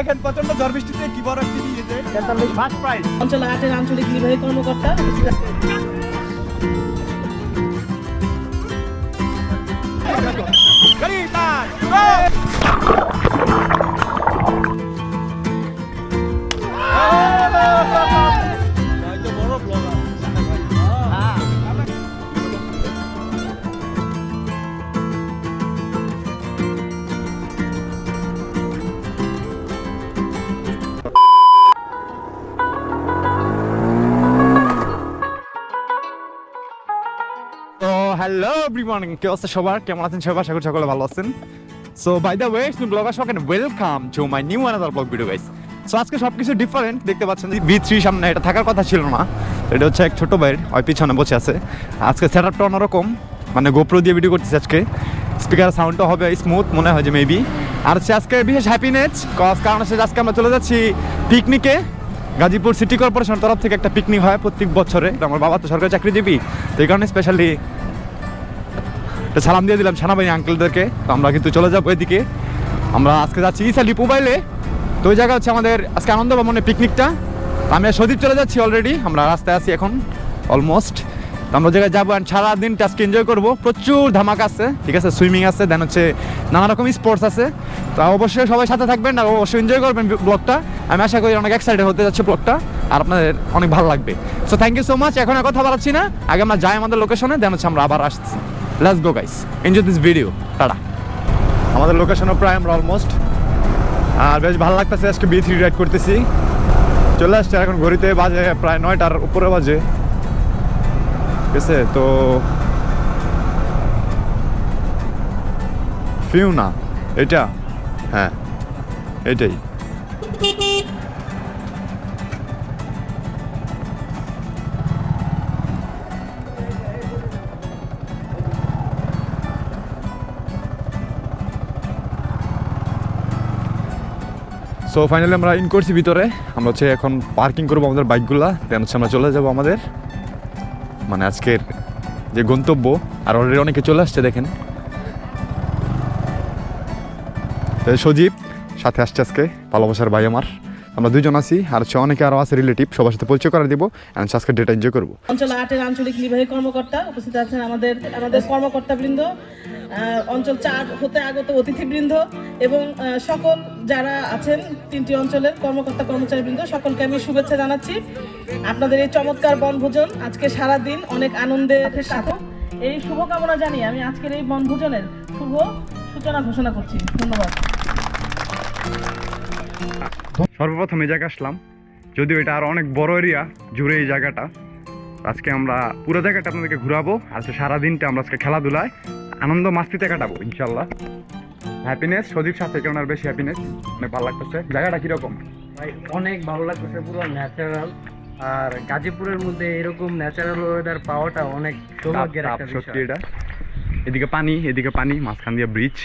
দেখেন প্রচণ্ড ঝড় বৃষ্টিতে কি বড় একটি দিয়েছে তেতাল্লিশ ফার্স্ট প্রাইজ অঞ্চল আটের আঞ্চলিক নির্বাহী কর্মকর্তা। স্টার্ট হ্যালো এভরিওয়ান কে অবস্থা সবার? কেমন আছেন সবাই? আশা করি সকলে ভালো আছেন। সো বাই দ্য ওয়ে তুমি blogger সকেন welcome to my new another blog video guys so আজকে সব কিছু ডিফারেন্ট দেখতে পাচ্ছেন বি থ্রি সামনে এটা থাকার কথা ছিল না। এটা হচ্ছে এক ছোট ভাইয়ের, ওই পিছনে বসে আছে। আজকে সেট আপটা অন্যরকম মানে গোপ্রো দিয়ে ভিডিও করতেছি আজকে। স্পিকার সাউন্ডটা হবে স্মুথ মনে হয় যে মেবি আর হচ্ছে আজকে বিশেষ হ্যাপিনেস কজ কারণ হচ্ছে আজকে আমরা চলে যাচ্ছি পিকনিকে গাজীপুর সিটি কর্পোরেশনের তরফ থেকে একটা পিকনিক হয় প্রত্যেক বছরে। আমার বাবা তো সরকারি চাকরিজীবী, তো এই কারণে স্পেশালি সালাম দিয়ে দিলাম সেনাবাহিনী আঙ্কেলদেরকে তো আমরা কিন্তু চলে যাব এদিকে। আমরা আজকে যাচ্ছি ইসালি মোবাইলে তো ওই জায়গা হচ্ছে আমাদের আজকে আনন্দ ভবনের পিকনিকটা আমি সদীপ চলে যাচ্ছি অলরেডি আমরা রাস্তায় আছি এখন অলমোস্ট আমরা জায়গায় যাব আর সারাদিন আজকে এনজয় করব। প্রচুর ধামাকা আছে, ঠিক আছে? সুইমিং আছে দেন হচ্ছে নানা রকম স্পোর্টস আছে। তো অবশ্যই সবাই সাথে থাকবেন আর অবশ্যই এনজয় করবেন ব্লগটা আমি আশা করি অনেক এক্সাইটেড হতে যাচ্ছে ব্লগটা আর আপনাদের অনেক ভালো লাগবে। So thank you so much এখন আর কথা বলাচ্ছি না। আগে আমরা যাই আমাদের লোকেশনে দেন হচ্ছে আমরা আবার আসছি। Let's go guys enjoy this video tata আমাদের লোকেশনও প্রায় আমরা অলমোস্ট আর বেশ ভালো লাগতেছে, আজকে বি থ্রি রাইড করতেছি। চলে আসছে এখন ঘড়িতে বাজে প্রায় নয়টার উপরে বাজে। ঠিক আছে, তো ফিউ না এটা? হ্যাঁ এটাই। সো ফাইনালি আমরা ইন করছি ভিতরে। আমরা হচ্ছে এখন পার্কিং করব আমাদের বাইকগুলো দেন হচ্ছে আমরা চলে যাব আমাদের মানে আজকের যে গন্তব্য। আর অলরেডি অনেকে চলে আসছে, দেখেন। সজীব, সাথে আসছে আজকে, ভালোবাসার ভাই আমার। আমরা দুজন আছি, আর হচ্ছে অনেকে আরও আছে রিলেটিভ সবার সাথে পরিচয় করে দিব অ্যান্ড আজকে ডেটা এনজয় করব। অঞ্চল আটের আঞ্চলিক নির্বাহী কর্মকর্তা, উপস্থিত আছেন আমাদের আমাদের কর্মকর্তা বৃন্দ অঞ্চল চার হতে আগত অতিথিবৃন্দ, এবং সকল যারা আছেন তিনটি অঞ্চলের কর্মকর্তা কর্মচারী বৃন্দ সকলকে আমি শুভেচ্ছা জানাচ্ছি। আপনাদের এই চমৎকার বনভোজন আজকে সারা দিন অনেক আনন্দের সাথে এই শুভকামনা জানিয়ে আমি আজকের এই বনভোজনের শুভ সূচনা ঘোষণা করছি। ধন্যবাদ। সর্বপ্রথম এই জায়গায় আসলাম। যদিও এটা আর অনেক বড় এরিয়া জুড়ে এই জায়গাটা। আজকে আমরা পুরো জায়গাটা আপনাদেরকে ঘুরাবো। আর হচ্ছে সারাদিনটা আমরা আজকে খেলাধুলায় আনন্দ মাস্তিতে কাটাবো ইনশাল্লাহ হ্যাপিনেস সজীব সাথে কেমন আর বেশি হ্যাপিনেস অনেক ভালো লাগতেছে। জায়গাটা কীরকম? ভাই অনেক ভালো লাগতেছে পুরো ন্যাচারাল আর গাজীপুরের মধ্যে এরকম ন্যাচারাল ওয়েদার পাওয়াটা অনেক সৌভাগ্যের একটা সত্যি এটা। এদিকে পানি এদিকে পানি মাঝখান দিয়ে ব্রিজ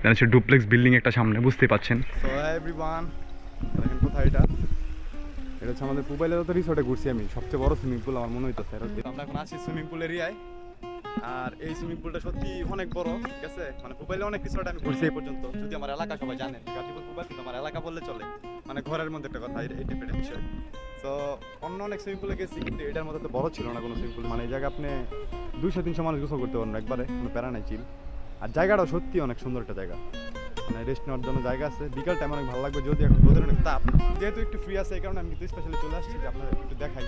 দেন হচ্ছে ডুপ্লেক্স বিল্ডিং একটা সামনে বুঝতেই পাচ্ছেন সো এভরিওয়ান দেখেন কোথায় এটা? এটা হচ্ছে আমাদের মোবাইলের তো রিসোর্টে ঘুরছি আমি। সবচেয়ে বড় সুইমিং পুল আমার মনে আমরা এখন আছি সুইমিং পুল এরিয়ায় আর এই সুইমিং পুলটা সত্যি অনেক বড়, ঠিক আছে? মানে অনেক রিসোর্ট আমি ঘুরছি এই পর্যন্ত। যদি আমার এলাকা সবাই জানেন গাজীপুর কিন্তু আমার এলাকা বললে চলে। মানে ঘরের মধ্যে একটা কথা, এই টাইপের বিষয়। তো অন্য অনেক সুইমিং পুলে গেছি, কিন্তু এটার মধ্যে তো বড় ছিল না কোনো সুইমিং পুল মানে এই আপনি দুইশো, তিনশো মানুষ গোসল করতে পারবেন একবারে কোনো প্যারা নাই চিল আর জায়গাটাও সত্যি অনেক সুন্দর একটা জায়গা। মানে রেস্ট নেওয়ার জন্য জায়গা আছে। বিকাল টাইম অনেক ভালো লাগবে। যদি এখন রোদের অনেক তাপ, যেহেতু একটু ফ্রি আছে, এই কারণে আমি কিন্তু স্পেশালি চলে আসছি যে আপনাদের একটু দেখাই।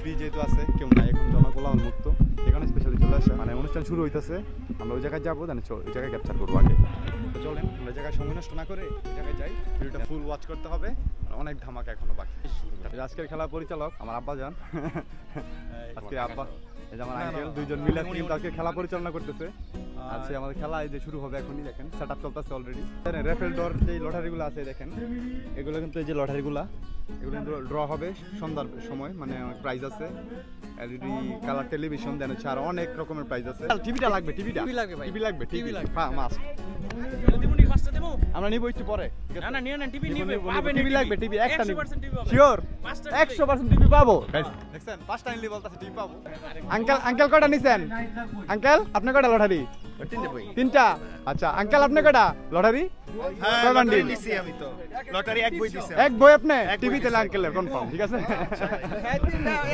ফ্রি যেহেতু আছে, কেউ নাই, এখন জনকোলাহল মুক্ত। কারণে স্পেশালি চলে আসে। মানে অনুষ্ঠান শুরু হইতেছে আমরা ওই জায়গায় যাব জানি ওই জায়গায় ক্যাপচার করব আগে। তো চলেন আমরা জায়গায় সময় নষ্ট না করে ওই জায়গায় যাই। ভিডিওটা ফুল ওয়াচ করতে হবে অনেক ধামাকা এখনও বাকি। আজকের খেলা পরিচালক আমার আব্বা যান আজকে আব্বা এই যে আমার আঙ্কেল দুইজন মিলে আজকে আজকে খেলা পরিচালনা করতেছে। সে আমাদের খেলা এই যে শুরু হবে এখনই দেখেন সেট আপ চলতেছে অলরেডি রেফেল ডর যে লটারিগুলো আছে দেখেন। এগুলো কিন্তু এই যে লটারিগুলা এগুলো কিন্তু ড্র হবে সন্ধ্যার সময় মানে প্রাইজ আছে। এলইডি কালার টেলিভিশন দেন হচ্ছে আর অনেক রকমের প্রাইস আছে টিভিটা লাগবে টিভিটা টিভি লাগবে ভাই। টিভি লাগবে টিভি লাগবে। হ্যাঁ মাস্ট আমরা নিব একটু পরে না না নিও না টিভি নিবে পাবে টিভি লাগবে টিভি একটা নিব 100% শিওর পাঁচটা একশো পার্সেন্ট টিভি পাবো দেখছেন পাঁচটা নিলে বলতাছে টিভি পাবো আঙ্কেল আঙ্কেল কটা নিছেন আঙ্কেল আপনি কটা লটারি তিনটে বই। তিনটা? আচ্ছা আঙ্কেল আপনি কটা লটারি? হ্যাঁ কয় বান্ডিল? লটারি দিছি আমি তো। লটারি এক বই দিছি এক বই আপনি? কনফার্ম ঠিক আছে?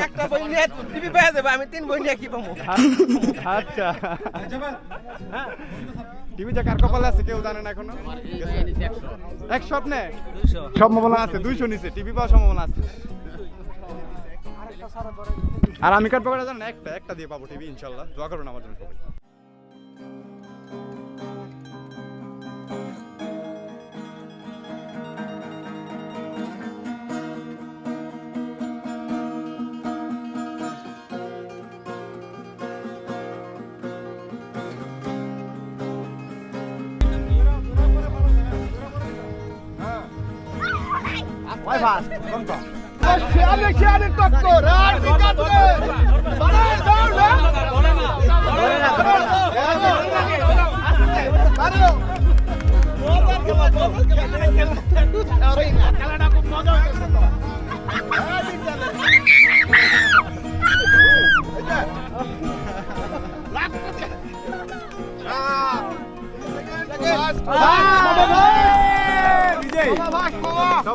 একটা বই নিয়ে টিভি পেয়ে যাবে আমি তিন বই নিয়ে কি পাবো? আচ্ছা। টিভিতে কার কপালে আছে কেউ জানে না এখনও? একশো আপনি? সম্ভাবনা আছে দুইশো নিচে। টিভি পাওয়ার সম্ভাবনা আছে। আর আমি কার পকেটে জানেন? একটা একটা দিয়ে পাবো টিভি ইনশাল্লাহ। দোয়া করবেন আমার জন্য সবাই। Vai fast,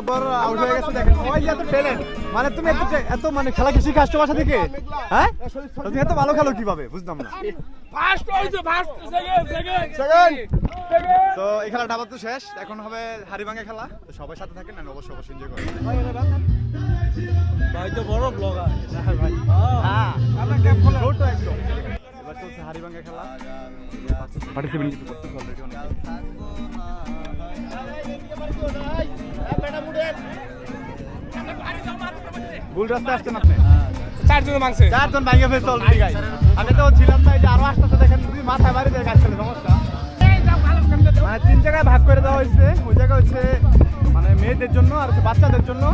lá. Alexandre, Alexandre tocou, ai, fica doido! Para, মানে তুমি এত এত মানে খেলা কি শিখে আসছো বাসা থেকে? হ্যাঁ? তো তুমি এত ভালো খেলো কীভাবে? বুঝলাম না। তো এই খেলাটা আবার তো শেষ। এখন হবে হারিভাঙ্গা খেলা। তো সবাই সাথে থাকেন আর অবশ্যই অবশ্যই এনজয় করেন ভাই তো বড় ব্লগার হ্যাঁ ছোট একদম এবার চলছে হারিভাঙ্গা খেলা। পার্টিসিপেন্ট কিছু করতেছে অলরেডি অনেকে। ভুল রাস্তায় আসছেন আপনি? চারজন মাংসে চারজন ভাঙে ফেলছে অলরেডি গাই আমি তো ছিলাম না এই যে আরও আসতেছে দেখেন তুমি মাথায় বাড়ি দিয়ে সমস্যা। মানে তিন জায়গায় ভাগ করে দেওয়া হয়েছে ওই জায়গা হচ্ছে মানে মেয়েদের জন্য আর হচ্ছে বাচ্চাদের জন্য।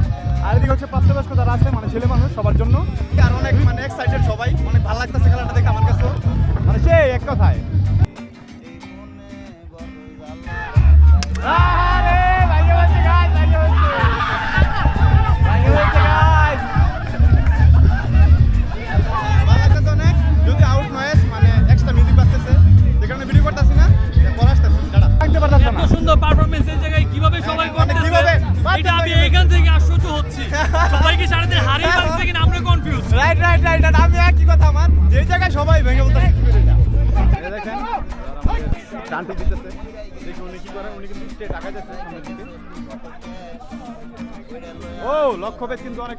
আর এদিকে হচ্ছে প্রাপ্তবয়স্ক যারা আছে মানে ছেলে মানুষ সবার জন্য। আর অনেক মানে এক্সাইটেড সবাই অনেক ভালো লাগতেছে খেলাটা কথায়। সবাইকে সারাদিন হারিয়ে পাচ্ছে কিনা আমরা কনফিউজ রাইট রাইট রাইট আমি একই কথা আমার যে জায়গায় সবাই ভেঙে বলতেছে দেখেন। টানতে দিতেছে। দেখি উনি কি করে উনি কিন্তু স্টে টাকা যাচ্ছে সামনের দিকে। ও লক্ষ্যভেদ কিন্তু অনেক।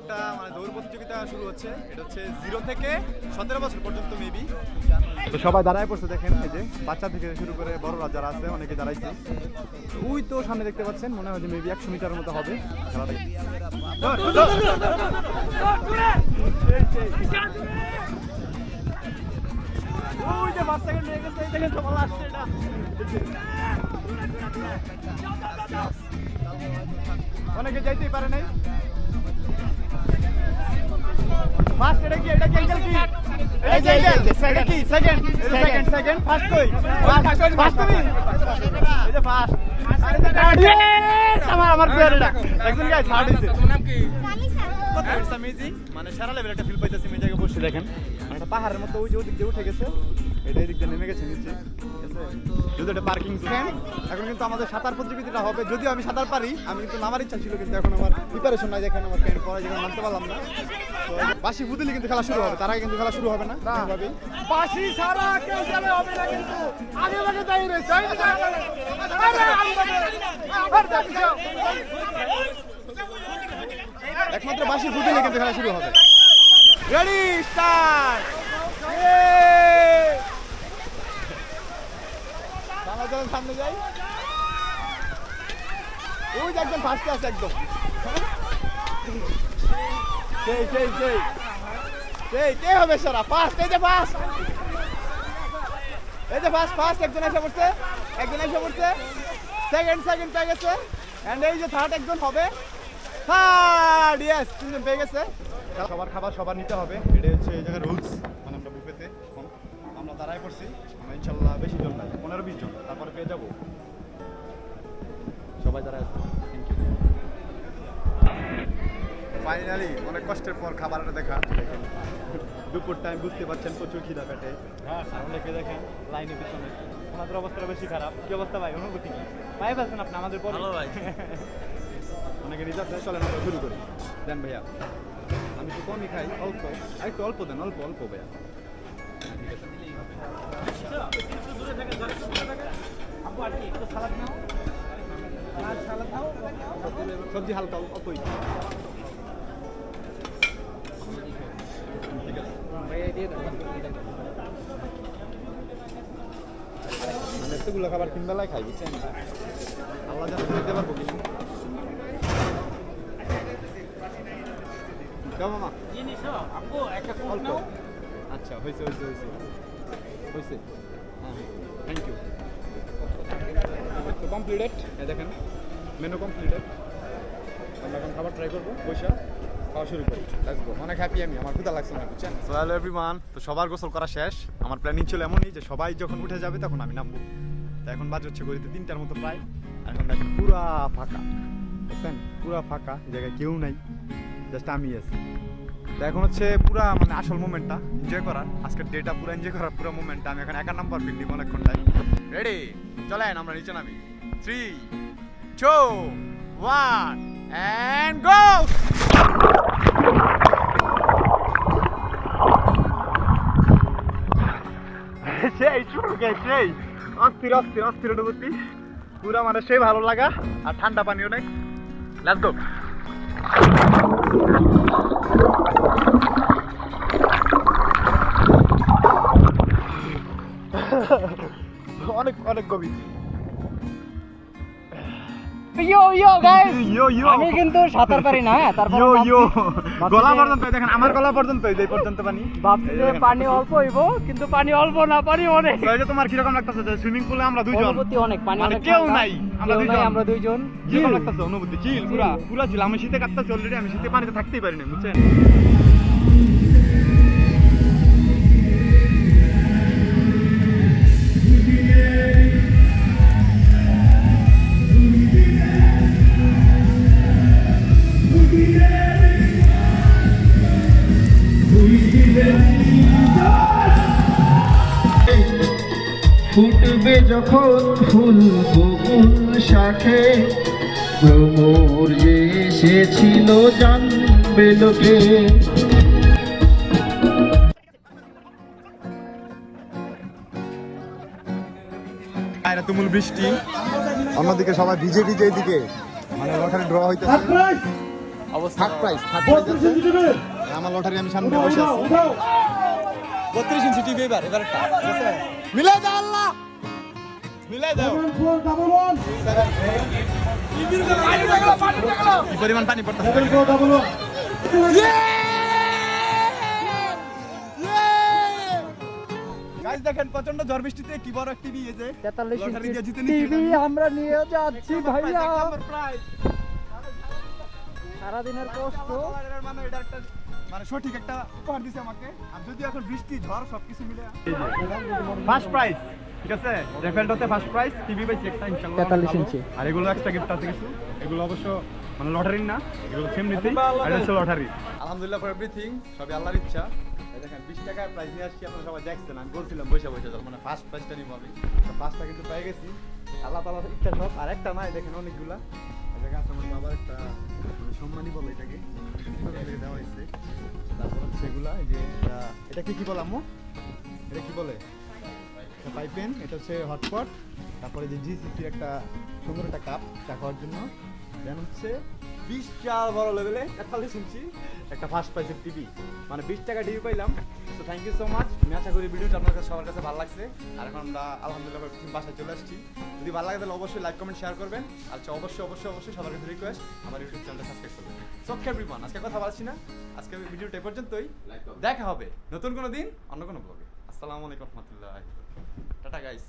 একটা মানে দৌড় প্রতিযোগিতা শুরু হচ্ছে। এটা হচ্ছে জিরো থেকে সতেরো বছর পর্যন্ত মেবি তো সবাই দাঁড়ায় পড়ছে, দেখেন, এই যে বাচ্চা থেকে শুরু করে বড়রা যারা আছে, অনেকে দাঁড়াইছে। ওই তো সামনে দেখতে পাচ্ছেন, মনে হয় যে মেবি একশো মিটার মতো হবে খেলাটা। ওই যে পাঁচ সেকেন্ড গেছে দেখেন সবাই আসছে এটা। অনেকে যাইতেই পারে নাই। ফার্স্ট এটা কি এটা কি অ্যাঙ্গেল কি? এই যে এটা কি সেকেন্ড সেকেন্ড সেকেন্ড ফার্স্ট কই? ফার্স্ট ফার্স্ট তুমি এই যে ফার্স্ট আমার আমার একজন গাই থার্ড হইছে নাম কি মানে সারা লেভেল একটা ফিল পাইতেছি জায়গায় বসে দেখেন। মানে একটা পাহাড়ের মতো ওই যে ওদিক দিয়ে উঠে গেছে এটা এদিক দিয়ে নেমে গেছে নিচে। যদি এটা পার্কিং স্ট্যান্ড এখন কিন্তু আমাদের সাঁতার প্রতিযোগিতাটা হবে। যদিও আমি সাঁতার পারি আমি কিন্তু নামার ইচ্ছা ছিল কিন্তু এখন আমার প্রিপারেশন নাই যেখানে আমার ফ্রেন্ড পরে যেখানে নামতে পারলাম না। বাসি বুদিলে কিন্তু খেলা শুরু হবে তার আগে কিন্তু খেলা শুরু হবে না বাসি ছাড়া কেউ যাবে হবে না কিন্তু। আগে আগে। আবার একমাত্র বাসি বুদিলে কিন্তু খেলা শুরু হবে। রেডি স্টার্ট সামনে সামনে যাই। ওই যে একদম ফার্স্টে আছে একদম। সেই সেই সেই। সেই, কে হবে সারা? ফার্স্ট এই যে ফার্স্ট এই যে ফার্স্ট ফার্স্ট একজন এসে পড়ছে। একজন এসে পড়ছে। সেকেন্ড সেকেন্ড পেয়ে গেছে। এন্ড এই যে থার্ড একজন হবে। থার্ড ইয়েস তিনজন পেয়ে গেছে। সবার খাবার সবার নিতে হবে। এটা হচ্ছে এই জায়গায় রুলস মানে আমরা বুফেতে আমরা দাঁড়ায় পড়ছি। ইনশাল্লাহ বেশি জন নাই পনেরো বিশ জন তারপরে পেয়ে যাব। সবাই থ্যাংক ইউ ফাইনালি অনেক কষ্টের পর খাবারটা দেখা। দুপুর টাইম বুঝতে পারছেন প্রচুর খিদা পেটে। আর অনেকে দেখেন লাইনের পিছনে। ওনাদের অবস্থাটা বেশি খারাপ। কি অবস্থা ভাই? অনুভূতি কি? পাই পাচ্ছেন আপনি? আমাদের পরে। ভালো ভাই। অনেকে রিজার্ভ দেয় চলেন আমরা শুরু করি। দেন ভাইয়া আমি তো কমই খাই অল্প। একটু অল্প দেন অল্প অল্প ভাইয়া। সবজি হালকা ঠিক মানে এতগুলো খাবার তিন বেলায় খাই বুঝছেন? আল্লাহ জানে দিতে পারব মামা। আচ্ছা হয়েছে হয়েছে হয়েছে হয়েছে হ্যাঁ থ্যাংক ইউ কমপ্লিটেড দেখেন মেনু কমপ্লিটেড আমরা এখন খাবার ট্রাই করব পয়সা খাওয়া শুরু করি। লেটস গো অনেক হ্যাপি আমি আমার ক্ষুধা লাগছে না বুঝছেন? সো হ্যালো এভরিওয়ান তো সবার গোসল করা শেষ। আমার প্ল্যানিং ছিল এমনই যে সবাই যখন উঠে যাবে তখন আমি নামবো। তো এখন বাজে হচ্ছে গড়িতে তিনটার মতো প্রায়। আর এখন দেখেন পুরা ফাঁকা বুঝছেন? পুরা ফাঁকা জায়গায় কেউ নাই জাস্ট আমি আছি। তো এখন হচ্ছে পুরা মানে আসল মোমেন্টটা এনজয় করার। আজকের ডেটা পুরো এনজয় করার পুরো মোমেন্টটা আমি এখন একা নাম্বার ফিল দিব অনেকক্ষণ টাইম রেডি চলেন আমরা নিচে নামি। Three two one and go সেই শুরুকে সেই। অস্থির অস্থির অস্থির অনুভূতি। পুরো মানে সেই ভালো লাগা, আর ঠান্ডা পানি অনেক লেটস অনেক অনেক গভীর। ইয়ো ইয়ো গাইস ইয়ো ইয়ো আমি কিন্তু সাঁতার পারি না হ্যাঁ তারপর ইয়ো ইয়ো গলা পর্যন্ত দেখেন আমার গলা পর্যন্ত এই পর্যন্ত পানি। ভাবছি যে পানি অল্প হইব কিন্তু পানি অল্প না পানি অনেক। তো এই যে তোমার কীরকম লাগতেছে যে সুইমিং পুলে আমরা দুইজন? অনুভূতি অনেক পানি মানে অনেক কেউ নাই, আমরা দুইজন। আমরা দুইজন। কীরকম লাগতেছে অনুভূতি? চিল পুরা পুরা ছিল আমি শীতে কাটতেছি অলরেডি আমি শীতে পানিতে থাকতেই পারি না বুঝছেন? যখন ফুল বকুল শাখে ভ্রমর যে এসেছিল জানবে লোকে। তুমুল বৃষ্টি। অন্যদিকে সবাই ভিজে ভিজে এদিকে। মানে লটারি ড্র হইতেছে। থার্ড প্রাইস থার্ড প্রাইস আমার লটারি আমি সামনে বসে আছি। বত্রিশ ইঞ্চি টিভি এবার এবার মিলাই দাও আল্লাহ! পরিমাণ পানি পড়তেছে। গাইস দেখেন প্রচণ্ড ঝড় বৃষ্টিতে কি বড় একটি নিয়ে যে টিভি আমরা নিয়ে যাচ্ছি ভাইয়া। সারাদিনের কষ্ট। মানে এটা একটা মানে সঠিক একটা উপহার দিছে আমাকে। আর যদি এখন বৃষ্টি ঝড় সবকিছু মিলে ফার্স্ট প্রাইজ ঠিক আছে? রেফেলডোতে ফার্স্ট প্রাইজ টিভি পাইছি একটা ইনশাআল্লাহ 43 ইঞ্চি। আর এগুলো এক্সট্রা গিফট আছে কিছু? এগুলো অবশ্য মানে লটারির না এগুলো সেম নিতেই আর হচ্ছে লটারি আলহামদুলিল্লাহ ফর এভরিথিং সবই আল্লাহর ইচ্ছা। দেখেন বিশ টাকায় প্রাইজ নিয়ে আসছি আপনারা সবাই দেখছেন আমি বলছিলাম বসে বসে যখন মানে ফার্স্ট প্রাইজটা নিব আমি। তো ফার্স্টটা কিন্তু পেয়ে গেছি। আল্লাহ তালার ইচ্ছা সব। আর একটা নাই দেখেন অনেকগুলা। এই জায়গায় আছে আমার বাবার একটা মানে সম্মানী বলে এটাকে। দেওয়া হয়েছে। তারপর হচ্ছে এগুলা এই যে এটা- এটা কি কি বলে আম্মু? এটা কি বলে? পাইপেন এটা হচ্ছে হটপট তারপরে যে জিসিসির একটা সুন্দর একটা কাপ চা খাওয়ার জন্য। দেন হচ্ছে বিশাল বড় লেভেলে তাহলে শুনছি একটা ফার্স্ট প্রাইজের টিভি মানে বিশ টাকা টিভি পাইলাম। তো থ্যাংক ইউ সো মাচ আমি আশা করি ভিডিওটা আপনার কাছে সবার কাছে ভালো লাগছে। আর এখন আমরা আলহামদুলিল্লাহ বাসায় চলে আসছি। যদি ভালো লাগে তাহলে অবশ্যই লাইক কমেন্ট শেয়ার করবেন। আচ্ছা অবশ্যই অবশ্যই অবশ্যই সবার কাছে রিকোয়েস্ট আমার ইউটিউব চ্যানেলটা সাবস্ক্রাইব করবেন। সো এভরিওয়ান আজকে কথা বলছি না। আজকে ভিডিওটা এ পর্যন্তই। দেখা হবে নতুন কোনো দিন অন্য কোনো ব্লগে আসসালামু আলাইকুম রহমতুল্লাহ। Tata guys